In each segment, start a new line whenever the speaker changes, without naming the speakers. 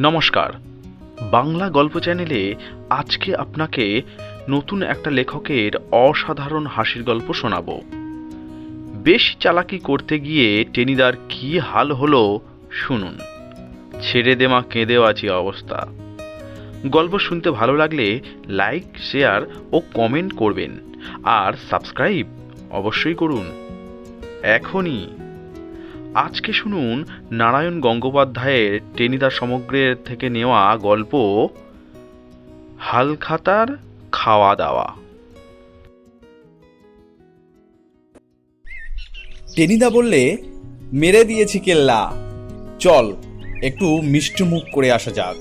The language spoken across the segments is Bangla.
নমস্কার। বাংলা গল্প চ্যানেলে আজকে আপনাকে নতুন একটা লেখকের অসাধারণ হাসির গল্প শোনাবো। বেশ চালাকি করতে গিয়ে টেনিদার কি হাল হলো শুনুন। ছেড়ে দেমা কেঁদেও আছি অবস্থা। গল্প শুনতে ভালো লাগলে লাইক, শেয়ার ও কমেন্ট করবেন। আর সাবস্ক্রাইব অবশ্যই করুন। এখনই আজকে শুনুন নারায়ণ গঙ্গোপাধ্যায়ের টেনিদা সমগ্রের থেকে নেওয়া গল্প, হালখাতার খাওয়া দাওয়া
টেনিদা বললে, মেরে দিয়েছি কেল্লা। চল, একটু মিষ্টি মুখ করে আসা যাক।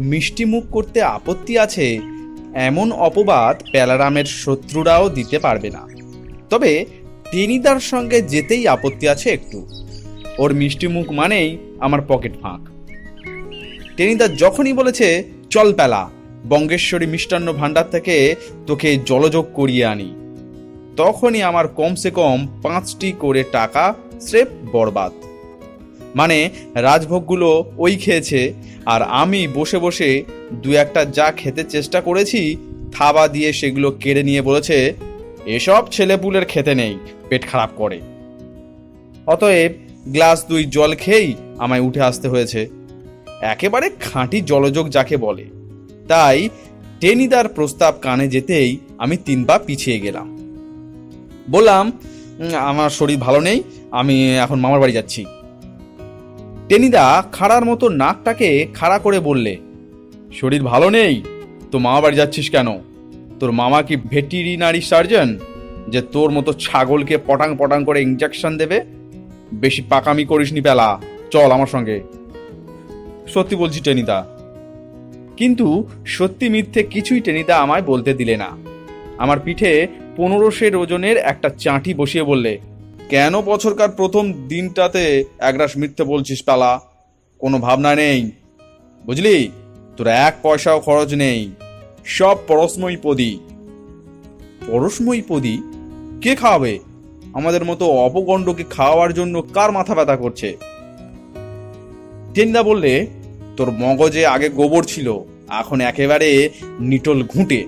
মিষ্টি মুখ করতে আপত্তি আছে, এমন অপবাদ প্যালারামের শত্রুরাও দিতে পারবে না। তবে টেনিদার সঙ্গে যেতেই আপত্তি আছে একটু। ওর মিষ্টি মুখ মানেই আমার পকেট ফাঁক। টেনিদা যখনই বলেছে, চল পেলা, বঙ্গেশ্বরী মিষ্টান্ন ভাণ্ডার থেকে তোকে জলযোগ করিয়ে আনি। তখনই আমার কমসে কম পাঁচটি করে টাকা স্রেফ বরবাদ। মানে রাজভোগগুলো ওই খেয়েছে, আর আমি বসে বসে দু একটা যা খেতে চেষ্টা করেছি, থাবা দিয়ে সেগুলো কেড়ে নিয়ে বলেছে, এসব ছেলেপুলের খেতে নেই, পেট খারাপ করে। অতএব গ্লাস দুই জল খেয়েই আমায় উঠে আসতে হয়েছে। একেবারে খাঁটি জলযোগ যাকে বলে। তাই টেনিদার প্রস্তাব কানে যেতেই আমি তিন পা পিছিয়ে গেলাম। বললাম আমার শরীর ভালো নেই, আমি এখন মামার বাড়ি যাচ্ছি। টেনিদা খাড়ার মতো নাকটাকে খাড়া করে বললে, শরীর ভালো নেই? তো মামা বাড়ি যাচ্ছিস কেন? তোর মামা কি ভেটেরিনারি সার্জন, যে তোর মতো ছাগলকে পটাং পটাং করে ইঞ্জেকশন দেবে? বেশি পাকামি করিসনি পেলা। চল আমার সঙ্গে। সত্যি বলছি টেনিদা। কিন্তু সত্যি মিথ্যে কিছুই টেনিদা আমায় বলতে দিলে না। আমার পিঠে পনেরোশের ওজনের একটা চাঁটি বসিয়ে বললে, কেন বছরকার প্রথম দিনটাতে একরাশ মিথ্যে বলছিস পালা? কোনো ভাবনা নেই? বুঝলি? তোর এক পয়সাও খরচ নেই। সব পরশময়ী পদি। পরশময়ী পদি? কে খাওয়াবে? আমাদের মতো অপগণ্ডকে খাওয়ার জন্য কার মাথা ব্যথা করছে? টেন্দা বললে, তোর মগজে আগে গোবর ছিল, এখন একেবারে নিটল ঘুঁটে।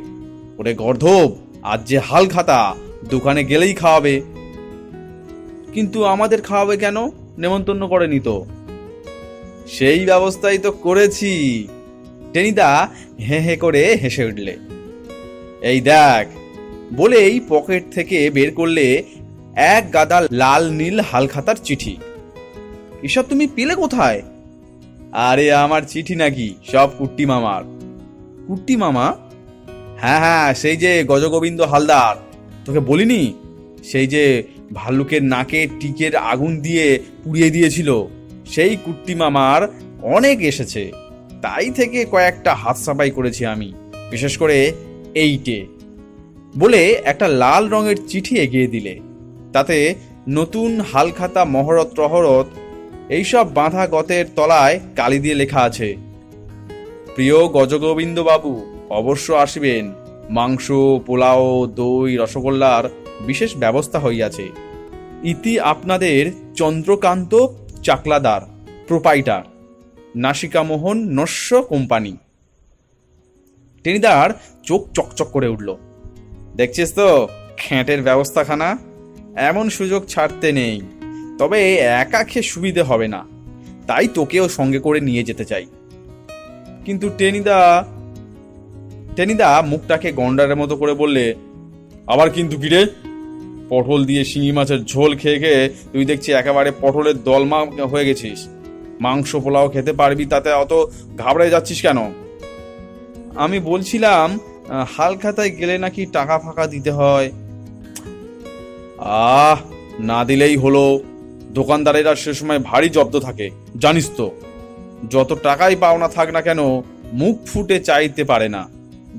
ওরে গর্ধব, আজ যে হাল খাতা, দোকানে গেলেই খাওয়াবে। কিন্তু আমাদের খাওয়াবে কেন? নেমন্তন্ন করেনি তো? সেই ব্যবস্থাই তো করেছি। টেনিদা হে হে করে হেসে উঠলে। এই দেখ। বলেই পকেট থেকে বের করলে এক গাদা লাল নীল হালখাতার চিঠি। এসব তুমি পেলে কোথায়? আরে আমার চিঠি নাকি, সব কুট্টি মামার। কুট্টি মামা? হ্যাঁ হ্যাঁ সেই যে গজগোবিন্দ হালদার। তোকে বলিনি? সেই যে ভাল্লুকের নাকে টিকের আগুন দিয়ে পুড়িয়ে দিয়েছিল। সেই কুট্টি মামার অনেক এসেছে। তাই থেকে কয়েকটা হাত সাফাই করেছি আমি, বিশেষ করে এইটে। বলে একটা লাল রঙের চিঠি এগিয়ে দিলে। তাতে নতুন হালখাতা, মহরত টহরত এইসব বাঁধা গতের তলায় কালি দিয়ে লেখা আছে। প্রিয় গজগোবিন্দ বাবু অবশ্য আসবেন, মাংস, পোলাও, দই, রসগোল্লার বিশেষ ব্যবস্থা হইয়াছে। ইতি আপনাদের চন্দ্রকান্ত চাকলাদার, প্রোপাইটার, নাসিকামোহন নস্য কোম্পানি। টেনিদার চোখ চকচক করে উঠল। দেখছিস তো খ্যাঁটের ব্যবস্থাখানা? এমন সুযোগ ছাড়তে নেই। তবে একা খেয়ে সুবিধে হবে না। তাই তোকেও সঙ্গে করে নিয়ে যেতে চাই। কিন্তু টেনিদা টেনিদা মুখটাকে গন্ডারের মতো করে বললে, আবার কিন্তু কিরে পটল দিয়ে শিঙি মাছের ঝোল খেয়ে খেয়ে তুই দেখছি একেবারে পটলের দলমা হয়ে গেছিস। মাংস পোলাও খেতে পারবি, তাতে অত ঘাবড়ে যাচ্ছিস কেন? আমি বলছিলাম হালখাতায় গেলে নাকি টাকা ফাঁকা দিতে হয়? আহ, না দিলেই হলো। দোকানদারেরা সে সময় ভারী জব্দ থাকে, জানিস তো। যত টাকাই পাওনা থাক না কেন, মুখ ফুটে চাইতে পারে না।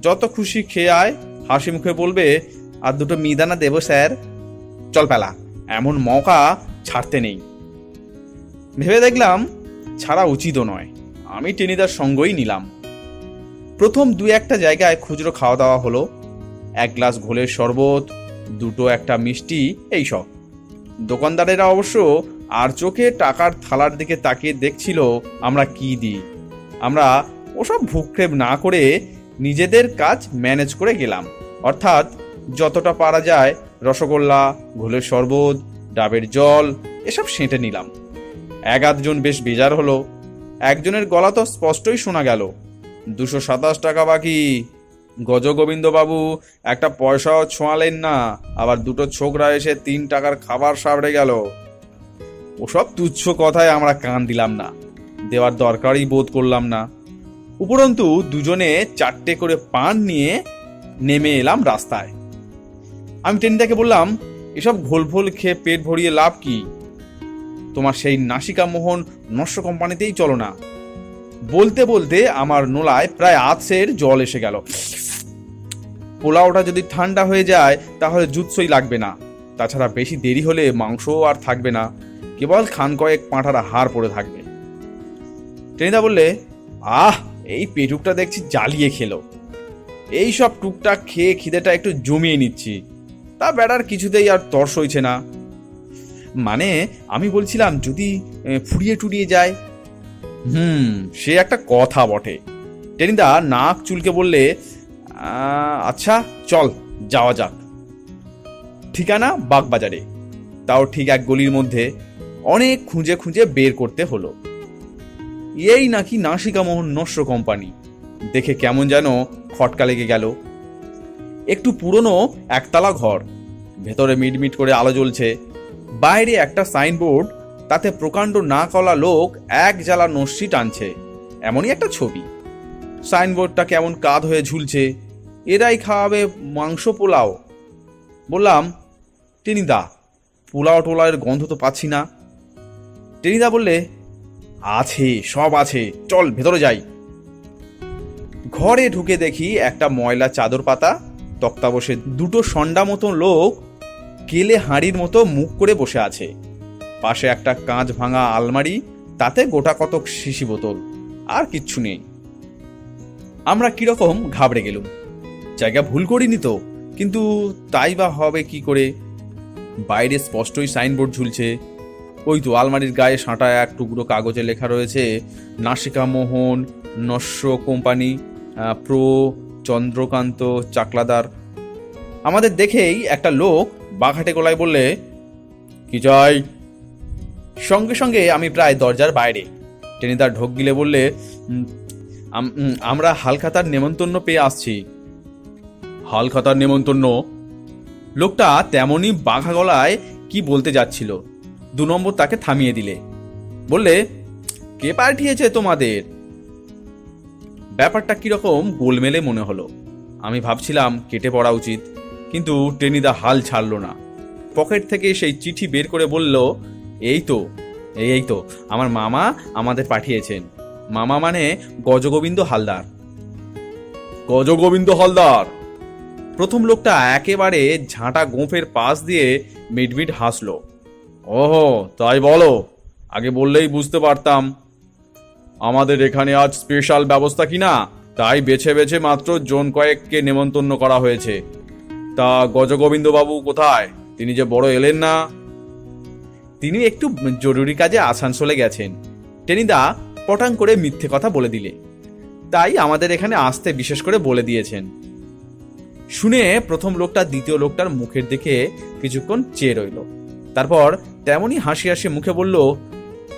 যত খুশি খেয়ে আয়, হাসি মুখে বলবে, আর দুটো মিদানা দেবো, স্যার। চল পেলা, এমন মকা ছাড়তে নেই। ভেবে দেখলাম, ছাড়া উচিতও নয়। আমি টেনিদার সঙ্গই নিলাম। প্রথম দু একটা জায়গায় খুচরো খাওয়া দাওয়া হলো। এক গ্লাস ঘোলের শরবত দুটো একটা মিষ্টি এইসব দোকানদারেরা অবশ্য আর চোখে টাকার থালার দিকে তাকিয়ে দেখছিল আমরা কি দিই। আমরা ওসব ভূক্ষেপ না করে নিজেদের কাজ ম্যানেজ করে গেলাম। অর্থাৎ যতটা পারা যায় রসগোল্লা, ঘোলের শরবত, ডাবের জল, এসব সেঁটে নিলাম। এক আধজন বেশ বেজার হলো। একজনের গলা তো স্পষ্টই শোনা গেল। দুশো সাতাশ টাকা বাকি। গজগোবিন্দ বাবু একটা পয়সাও ছোঁয়ালেন না। আবার দুটো ছোকরা এসে তিন টাকার খাবার সাবড়ে গেল। ওসব তুচ্ছ কথায় আমরা কান দিলাম না। দেওয়ার দরকারই বোধ করলাম না। উপরন্তু দুজনে চারটে করে পান নিয়ে নেমে এলাম রাস্তায়। আমি টেনিদাকে বললাম, এসব ঘোল ফোল খেয়ে পেট ভরিয়ে লাভ কি? তোমার সেই নাসিকা মোহন নস্য কোম্পানিতেই চলো না। বলতে বলতে আমার নোলায় প্রায় আতসের জল এসে গেল। পোলাওটা যদি ঠান্ডা হয়ে যায়, তাহলে জুৎসই লাগবে না। তাছাড়া বেশি দেরি হলে মাংসও আর থাকবে না। কেবল খান কয়েক পাঁঠার হাড় পড়ে থাকবে। টেনিদা বললে, আহ, এই পেটুকটা দেখছি জ্বালিয়ে খেলো। এই সব টুকটাক খেয়ে খিদেটা একটু জমিয়ে নিচ্ছি। তা বেড়ার কিছুতেই আর তর্স হইছে না। মানে আমি বলছিলাম যদি ফুরিয়ে টুরিয়ে যায় হুম, সে একটা কথা বটে। টেনিদা নাক চুলকে বললে আচ্ছা চল, যাওয়া যাক। ঠিকানা বাগবাজারে। তাও ঠিক এক গলির মধ্যে অনেক খুঁজে খুঁজে বের করতে হলো। এই নাকি নাসিকা মোহন নস্য কোম্পানি। দেখে কেমন যেন খটকা লেগে গেল। একটু পুরনো একতলা ঘর। ভেতরে মিটমিট করে আলো জ্বলছে। বাইরে একটা সাইনবোর্ড তাতে প্রকাণ্ড না কলা লোক এক জ্বালা নস্যি টানছে। এমনই একটা ছবি। সাইনবোর্ডটা কেমন কাত হয়ে ঝুলছে। এরাই খাওয়াবে মাংস পোলাও। বললাম, টেনিদা, পোলাও টোলাওয়ের গন্ধ তো পাচ্ছি না। টেনিদা বললে, আছে, সব আছে, চল ভেতরে যাই। ঘরে ঢুকে দেখি একটা ময়লা চাদর পাতা তক্তা বসে দুটো সন্ডা মতো লোক কেলে হাঁড়ির মতো মুখ করে বসে আছে। পাশে একটা কাঁচ ভাঙা আলমারি, তাতে গোটা কতক শিশি বোতল, আর কিচ্ছু নেই। আমরা কীরকম ঘাবড়ে গেলুম। জায়গা ভুল করিনি তো, কিন্তু তাই বা হবে কি করে? বাইরে স্পষ্টই সাইনবোর্ড ঝুলছে। ওই তো আলমারির গায়ে সাঁটা এক টুকরো কাগজে লেখা রয়েছে, নাসিকা মোহন, নস্য কোম্পানি প্রো, চন্দ্রকান্ত চাকলাদার। আমাদের দেখেই একটা লোক বাঘাটে গলায় বললে, কি চাই? সঙ্গে সঙ্গে আমি প্রায় দরজার বাইরে। টেনিদার ঢোক গিলে বললে আমরা হালখাতার নেমন্তন্ন পেয়ে আসছি। হালখাতার নেমন্তন্ন? লোকটা তেমনই বাঘা গলায় কি বলতে যাচ্ছিল। দু নম্বর তাকে থামিয়ে দিলে। বললে, কে পাঠিয়েছে তোমাদের? ব্যাপারটা কীরকম গোলমেলে মনে হলো। আমি ভাবছিলাম কেটে পড়া উচিত, কিন্তু টেনিদা হাল ছাড়লো না। পকেট থেকে সেই চিঠি বের করে বলল এই তো, এই এই তো, আমার মামা আমাদের পাঠিয়েছেন। মামা মানে গজগোবিন্দ হালদার। গজগোবিন্দ হালদার। প্রথম লোকটা একেবারে ঝাঁটা গোঁফের পাশ দিয়ে মিটমিট হাসলো। ওহো, তাই বলো, আগে বললেই বুঝতে পারতাম। আমাদের এখানে আজ স্পেশাল ব্যবস্থা কি না তাই বেছে বেছে মাত্র জন কয়েককে নেমন্তন্ন করা হয়েছে। তা গজগোবিন্দবাবু কোথায়? তিনি যে বড় এলেন না। তিনি একটু জরুরি কাজে আসানসোলে গেছেন। টেনিদা পটাং করে মিথ্যে কথা বলে দিলে। তাই আমাদের এখানে আসতে বিশেষ করে বলে দিয়েছেন। শুনে প্রথম লোকটা দ্বিতীয় লোকটার মুখের দিকে কিছুক্ষণ চেয়ে রইল। তারপর তেমনই হাসি হাসি মুখে বলল,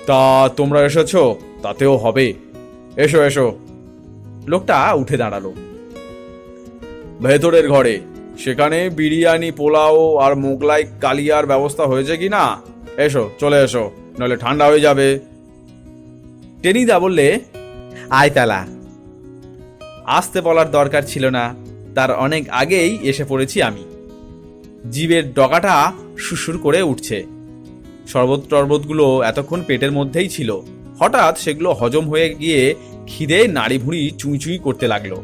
তা তোমরা এসেছ? তাতেও হবে। এসো এসো। লোকটা উঠে দাঁড়াল। ভেতরের ঘরে। সেখানে বিরিয়ানি, পোলাও আর মোগলাই কালিয়ার ব্যবস্থা হয়েছে কি না? এসো, চলে এসো, নইলে ঠান্ডা হয়ে যাবে। টেনিদা বললে, আয় তালা, আসতে বলার দরকার ছিল না, তার অনেক আগেই এসে পড়েছি আমি। জীবের ডগাটা সুসুর করে উঠছে। শরবত টরবতগুলো এতক্ষণ পেটের মধ্যেই ছিল। হঠাৎ সেগুলো হজম হয়ে গিয়ে খিদে নাড়ি ভুঁড়ি চুঁই চুঁই করতে লাগল।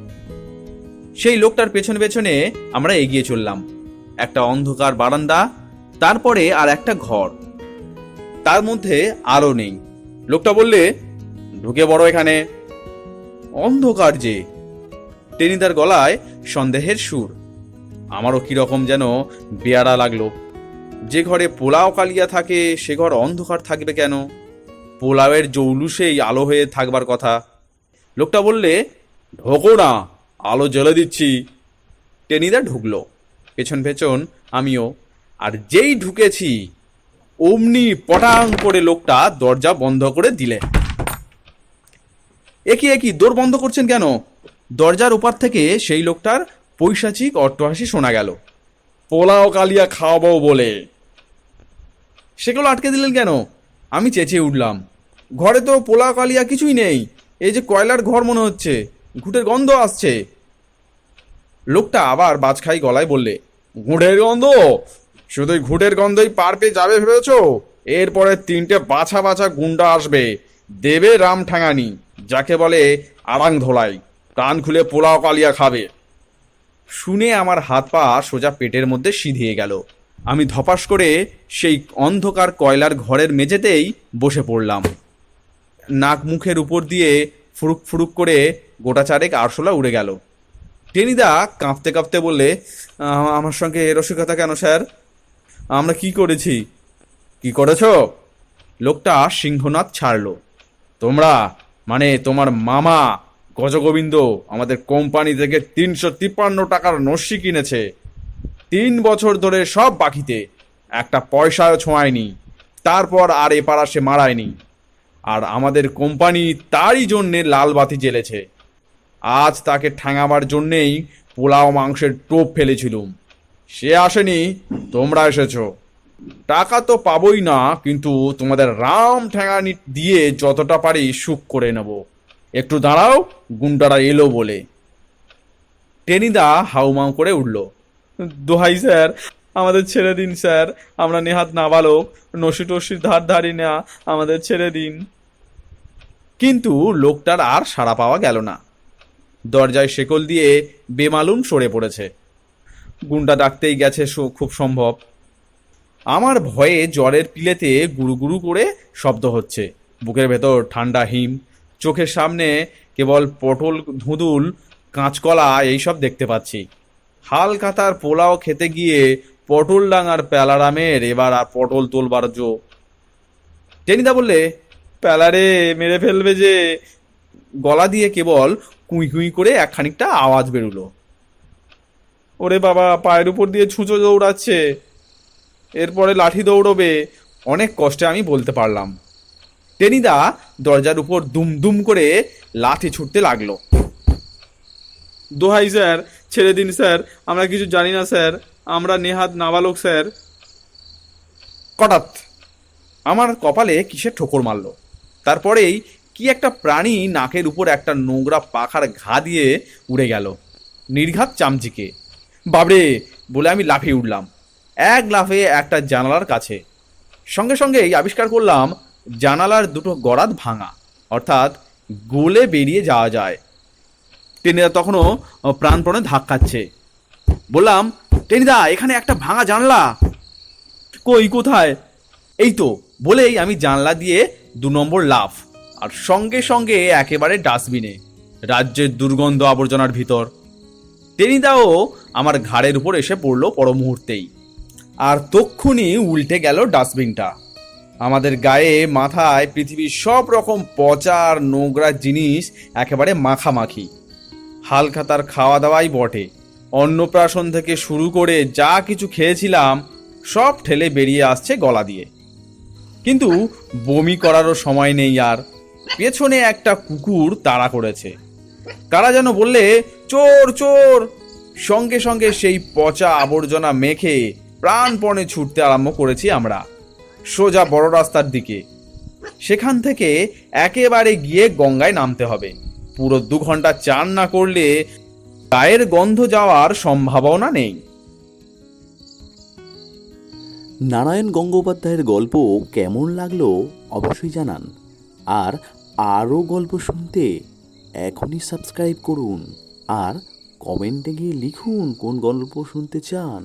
সেই লোকটার পেছনে পেছনে আমরা এগিয়ে চললাম। একটা অন্ধকার বারান্দা, তারপরে আর একটা ঘর। তার মধ্যে আলো নেই। লোকটা বললে, ঢুকে বড় এখানে। অন্ধকার যে। টেনিদার গলায় সন্দেহের সুর। আমারও কীরকম যেন বেয়ারা লাগল। যে ঘরে পোলাও কালিয়া থাকে, সে ঘর অন্ধকার থাকবে কেন? পোলাওয়ের জৌলুসেই আলো হয়ে থাকবার কথা। লোকটা বললে, ঢোকো না, আলো জ্বলে দিচ্ছি। টেনিদা ঢুকলো। পেছন পেছন আমিও। আর যেই ঢুকেছি অমনি পটাং করে লোকটা দরজা বন্ধ করে দিলে। একই একই দৌড় বন্ধ করছেন কেন? দরজার ওপার থেকে সেই লোকটার পৈশাচিক অট্টহাসি শোনা গেল। পোলাও, কালিয়া খাওয়াবো বলে। সেগুলো আটকে দিলেন কেন? আমি চেঁচিয়ে উঠলাম। ঘরে তো পোলাও, কালিয়া কিছুই নেই। এই যে কয়লার ঘর মনে হচ্ছে। ঘুটের গন্ধ আসছে। লোকটা আবার বাজখাই গলায় বললে, ঘুটের গন্ধ? শুধু ঘুটের গন্ধই পার পেয়ে যাবে ভেবেছো? এরপরে তিনটে বাছা বাছা গুন্ডা আসবে। দেবে রাম ঠাঙানি যাকে বলে আড়াং ধোলাই। কান খুলে পোলাও কালিয়া খাবে। শুনে আমার হাত পা সোজা পেটের মধ্যে সিধিয়ে গেল। আমি ধপাস করে সেই অন্ধকার কয়লার ঘরের মেঝেতেই বসে পড়লাম। নাক মুখের উপর দিয়ে ফুরুক ফুরুক করে গোটা চারেক আরশোলা উড়ে গেল। টেনিদা কাঁপতে কাঁপতে বললে আমার সঙ্গে রসিকতা কেন, স্যার? আমরা কি করেছি? কি করেছ? লোকটা সিংহনাথ ছাড়লো। তোমরা মানে তোমার মামা গজগোবিন্দ আমাদের কোম্পানি থেকে তিনশো তিপ্পান্ন টাকার নস্যি কিনেছে। তিন বছর ধরে সব বাকিতে, একটা পয়সাও ছোঁয়ায়নি। তারপর আর এপাড়া সে মারায়নি। আর আমাদের কোম্পানি তারই জন্যে লাল বাতি জ্বেলেছে। আজ তাকে ঠ্যাঙাবার জন্যেই পোলাও মাংসের টোপ ফেলেছিলুম। সে আসেনি, তোমরা এসেছ। টাকা তো পাবোই না, কিন্তু তোমাদের রাম ঠ্যাঙানি দিয়ে যতটা পারি সুখ করে নেব। একটু দাঁড়াও, গুন্ডারা এলো বলে। টেনিদা হাউমাউ করে উঠল। দোহাই স্যার, আমাদের ছেড়ে দিন স্যার, আমরা নেহাত নাবালক নসি টসির ধার ধারি না, আমাদের ছেড়ে দিন। কিন্তু লোকটার আর সাড়া পাওয়া গেল না। দরজায় শেকল দিয়ে বেমালুম সরে পড়েছে। গুন্ডা ডাকতেই গেছে খুব সম্ভব। আমার ভয়ে জ্বরের পিলেতে গুরু গুরু করে শব্দ হচ্ছে। বুকের ভেতর ঠান্ডা হিম, চোখের সামনে কেবল পটল, ধুঁদুল, কাঁচকলা এইসব দেখতে পাচ্ছি। হালকাতার পোলাও খেতে গিয়ে পটল ডাঙার প্যালারামের এবার আর পটল তোলবার জো। টেনিদা বললে, প্যালারে মেরে ফেলবে যে। গলা দিয়ে কেবল কুঁই কুঁই করে এক খানিকটা আওয়াজ বেরুলো। ওরে বাবা, পায়ের উপর দিয়ে ছুঁচো দৌড়াচ্ছে। এরপরে লাঠি দৌড়বে। অনেক কষ্টে আমি বলতে পারলাম। টেনিদা দরজার উপর দুম দুম করে লাঠি ছুটতে লাগল। দোহাই স্যার, ছেড়ে দিন স্যার, আমরা কিছু জানি না স্যার, আমরা নেহাত নাবালক স্যার। কটাত আমার কপালে কিসের ঠোকর মারল? তারপরেই কি একটা প্রাণী নাকের উপর একটা নোংরা পাখার ঘা দিয়ে উড়ে গেল। নির্ঘাত চামচিকে। বাবরে, বলে আমি লাফিয়ে উঠলাম। এক লাফে একটা জানালার কাছে। সঙ্গে সঙ্গেই আবিষ্কার করলাম, জানালার দুটো গরাদ ভাঙা, অর্থাৎ গোলে বেরিয়ে যাওয়া যায়। টেনিদা তখনও প্রাণপণে ধাক্কাচ্ছে। বললাম, টেনিদা, এখানে একটা ভাঙা জানলা? কই, কোথায়? এই তো, বলেই আমি জানলা দিয়ে দু নম্বর লাফ, আর সঙ্গে সঙ্গে একেবারে ডাস্টবিনে, রাজ্যের দুর্গন্ধ আবর্জনার ভিতর। টেনিদাও আমার ঘাড়ের উপর এসে পড়ল পর মুহূর্তেই আর তক্ষুনি উল্টে গেল ডাস্টবিনটা। আমাদের গায়ে, মাথায়, পৃথিবীর সব রকম পচা নোংরা জিনিস একেবারে মাখামাখি। হালকা তার খাওয়া দাওয়াই বটে। অন্নপ্রাশন থেকে শুরু করে যা কিছু খেয়েছিলাম, সব ঠেলে বেরিয়ে আসছে গলা দিয়ে। কিন্তু বমি করারও সময় নেই আর। পেছনে একটা কুকুর তাড়া করেছে। কারা যেন বললে, চোর চোর! সঙ্গে সঙ্গে সেই পচা আবর্জনা মেখে প্রাণপণে ছুটতে আরম্ভ করেছি আমরা। সোজা বড় রাস্তার দিকে। সেখান থেকে একেবারে গিয়ে গঙ্গায় নামতে হবে। পুরো দু ঘণ্টা চান না করলে গায়ের গন্ধ যাওয়ার সম্ভাবনা নেই।
নারায়ণ গঙ্গোপাধ্যায়ের গল্প কেমন লাগল অবশ্যই জানান। আর আরও গল্প শুনতে এখনই সাবস্ক্রাইব করুন। আর কমেন্টে গিয়ে লিখুন কোন গল্প শুনতে চান।